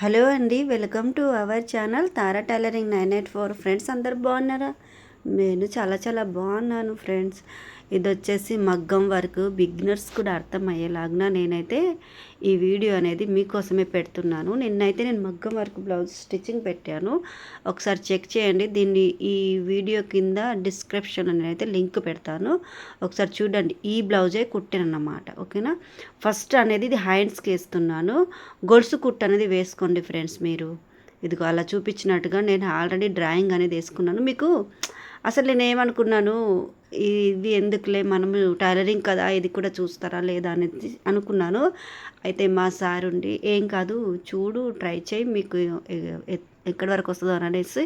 Hello అండి welcome to our channel Tara tailoring nine eight four. Friends అందరు బాగున్నారా? నేను చాలా చాలా బాగున్నాను ఫ్రెండ్స్. ఇది వచ్చేసి మగ్గం వర్క్ బిగినర్స్ కూడా అర్థమయ్యేలాగా నేనైతే ఈ వీడియో అనేది మీకోసమే పెడుతున్నాను. నిన్నైతే నేను మగ్గం వర్క్ బ్లౌజ్ స్టిచ్చింగ్ పెట్టాను. ఒకసారి చెక్ చేయండి. దీన్ని ఈ వీడియో కింద డిస్క్రిప్షన్ నేనైతే లింక్ పెడతాను. ఒకసారి చూడండి. ఈ బ్లౌజే కుట్టానమాట ఓకేనా? ఫస్ట్ అనేది ఇది హ్యాండ్స్కి వేస్తున్నాను. గొలుసు కుట్టు అనేది వేసుకోండి ఫ్రెండ్స్ మీరు. ఇదిగో అలా చూపించినట్టుగా నేను ఆల్రెడీ డ్రాయింగ్ అనేది వేసుకున్నాను. మీకు అసలు నేను ఏమనుకున్నాను ఇది ఎందుకులే మనము టైలరింగ్ కదా ఇది కూడా చూస్తారా లేదా అనేది అనుకున్నాను. అయితే మా సార్ ఉండి ఏం కాదు చూడు ట్రై చేయి మీకు ఎక్కడి వరకు వస్తుందో అనేసి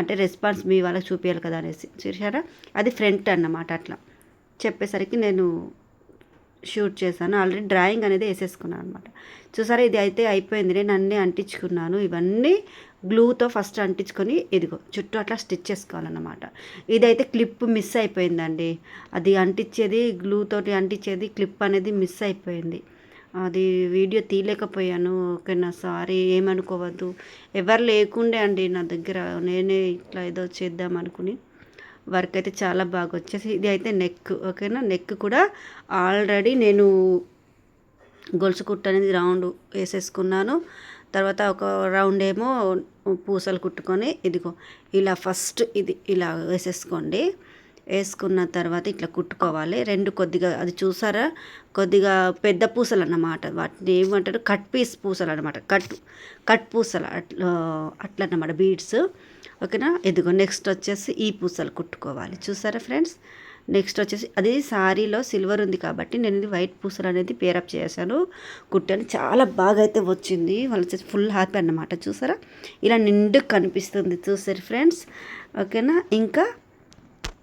అంటే రెస్పాన్స్ మీ వాళ్ళకి చూపించాలి కదా అనేసి. చూసారా అది ఫ్రంట్ అన్నమాట అట్లా. చెప్పేసరికి నేను షూట్ చేశాను. ఆల్రెడీ డ్రాయింగ్ అనేది వేసేసుకున్నాను అనమాట చూసారా ఇది అయితే అయిపోయింది నేను అన్నీ అంటించుకున్నాను. ఇవన్నీ గ్లూతో ఫస్ట్ అంటించుకొని ఇదిగో చుట్టూ అట్లా స్టిచ్ చేసుకోవాలన్నమాట. ఇదైతే క్లిప్ మిస్ అయిపోయిందండి. అది అంటించేది గ్లూతోటి అంటించేది క్లిప్ అనేది మిస్ అయిపోయింది. అది వీడియో తీయలేకపోయాను. ఓకేనా సారీ ఏమనుకోవద్దు. ఎవరు లేకుండే అండి నా దగ్గర. నేనే ఇట్లా ఏదో చేద్దాం అనుకుని. వర్క్ అయితే చాలా బాగా వచ్చేసి ఇది అయితే నెక్ ఓకేనా? నెక్ కూడా ఆల్రెడీ నేను గొలుసు కుట్టు అనేది రౌండ్ వేసేసుకున్నాను. తర్వాత ఒక రౌండ్ ఏమో పూసలు కుట్టుకొని ఇదిగో ఇలా ఫస్ట్ ఇది ఇలా వేసేసుకోండి. వేసుకున్న తర్వాత ఇట్లా కుట్టుకోవాలి. రెండు కొద్దిగా అది చూసారా? కొద్దిగా పెద్ద పూసలు అన్నమాట వాటిని ఏమంటారు? కట్ పీస్ పూసలు అనమాట కట్ కట్ పూసలు అట్లా అట్లా అన్నమాట బీడ్స్. ఓకేనా? ఇదిగో నెక్స్ట్ వచ్చేసి ఈ పూసలు కుట్టుకోవాలి. చూసారా ఫ్రెండ్స్? నెక్స్ట్ వచ్చేసి అది శారీలో సిల్వర్ ఉంది కాబట్టి నేను ఇది వైట్ పూసలు అనేది పేరప్ చేశాను. కుట్టాను. చాలా బాగా అయితే వచ్చింది. వాళ్ళు వచ్చేసి ఫుల్ హ్యాపీ అన్నమాట. చూసారా? ఇలా నిండు కనిపిస్తుంది. చూసారు ఫ్రెండ్స్? ఓకేనా? ఇంకా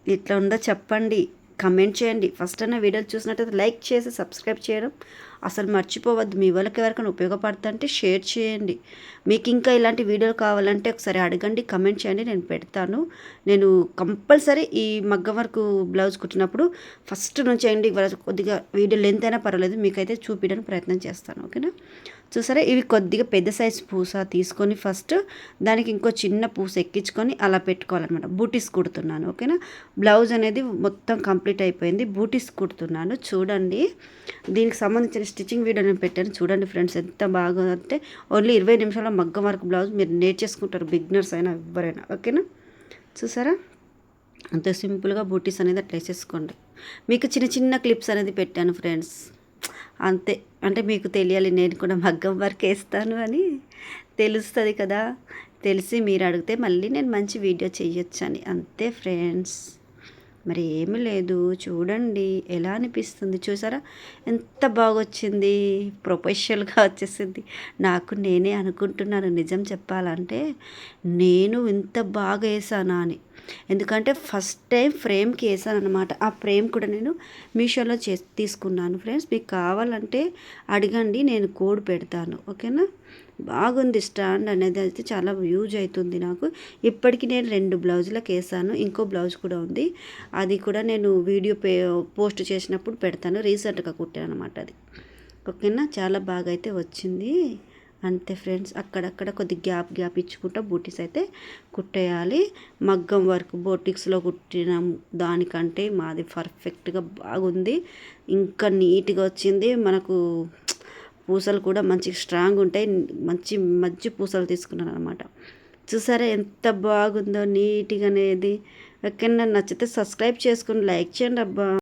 ఇట్లా ఉందో చెప్పండి. కమెంట్ చేయండి. ఫస్ట్ అన్న వీడియోలు చూసినట్టయితే లైక్ చేసి సబ్స్క్రైబ్ చేయడం. అసలు మర్చిపోవద్దు. మీ వాళ్ళకి ఎవరికైనా ఉపయోగపడుతుంటే షేర్ చేయండి. మీకు ఇంకా ఇలాంటి వీడియోలు కావాలంటే ఒకసారి అడగండి కమెంట్ చేయండి నేను పెడతాను. నేను కంపల్సరీ ఈ మగ్గం వరకు బ్లౌజ్ కుట్టినప్పుడు ఫస్ట్ నుంచి అండి కొద్దిగా వీడియో లెంత్ అయినా పర్వాలేదు మీకైతే చూపించడానికి ప్రయత్నం చేస్తాను ఓకేనా? చూసారా? ఇవి కొద్దిగా పెద్ద సైజ్ పూస తీసుకొని ఫస్ట్ దానికి ఇంకో చిన్న పూస ఎక్కించుకొని అలా పెట్టుకోవాలన్నమాట. బూటీస్ కుడుతున్నాను ఓకేనా? బ్లౌజ్ అనేది మొత్తం కంప్లీట్ అయిపోయింది బూటీస్ కుడుతున్నాను. చూడండి దీనికి సంబంధించిన స్టిచ్చింగ్ వీడియో నేను పెట్టాను. చూడండి ఫ్రెండ్స్ ఎంత బాగా అంటే ఓన్లీ ఇరవై నిమిషాల మగ్గం వర్క్ బ్లౌజ్ మీరు నేర్చేసుకుంటారు బిగ్నర్స్ అయినా ఎవరైనా. ఓకేనా? చూసారా? అంత సింపుల్గా బూటీస్ అనేది అట్లా వేసేసుకోండి మీకు చిన్న చిన్న క్లిప్స్ అనేది పెట్టాను ఫ్రెండ్స్. అంతే. అంటే మీకు తెలియాలి నేను కూడా మగ్గం వర్క్ వేస్తాను అని. తెలుస్తుంది కదా. తెలిసి మీరు అడిగితే మళ్ళీ నేను మంచి వీడియో చేయొచ్చు అని అంతే ఫ్రెండ్స్. మరి ఏమి లేదు. చూడండి ఎలా అనిపిస్తుంది. చూసారా? ఎంత బాగా వచ్చింది ప్రొఫెషనల్గా వచ్చేసింది. నాకు నేనే అనుకుంటున్నాను నిజం చెప్పాలంటే నేను ఇంత బాగా వేసానా అని. ఎందుకంటే ఫస్ట్ టైం ఫ్రేమ్కి వేసాను అనమాట ఆ ఫ్రేమ్ కూడా నేను మీషోలో చే తీసుకున్నాను. ఫ్రెండ్స్ మీకు కావాలంటే అడగండి. నేను కోడ్ పెడతాను. ఓకేనా? బాగుంది స్టాండ్ అనేది అయితే చాలా యూజ్ అవుతుంది నాకు. ఇప్పటికి నేను రెండు బ్లౌజులకు వేసాను ఇంకో బ్లౌజ్ కూడా ఉంది. అది కూడా నేను వీడియో పే పోస్ట్ చేసినప్పుడు పెడతాను. రీసెంట్గా కుట్టాను అనమాట అది. ఓకేనా? చాలా బాగా అయితే వచ్చింది. అంతే ఫ్రెండ్స్ అక్కడక్కడ కొద్ది గ్యాప్ గ్యాప్ ఇచ్చుకుంటా బూటీస్ అయితే కుట్టేయాలి. మగ్గం వర్క్ బోటిక్స్లో కుట్టిన. దానికంటే మాది పర్ఫెక్ట్గా బాగుంది. ఇంకా నీట్గా వచ్చింది. మనకు పూసలు కూడా మంచి స్ట్రాంగ్ ఉంటాయి. మంచి మంచి పూసలు తీసుకున్నాను అనమాట చూసారా ఎంత బాగుందో నీట్గా అనేది ఎక్కడైనా నచ్చితే సబ్స్క్రైబ్ చేసుకుని లైక్ చేయండి అబ్బా.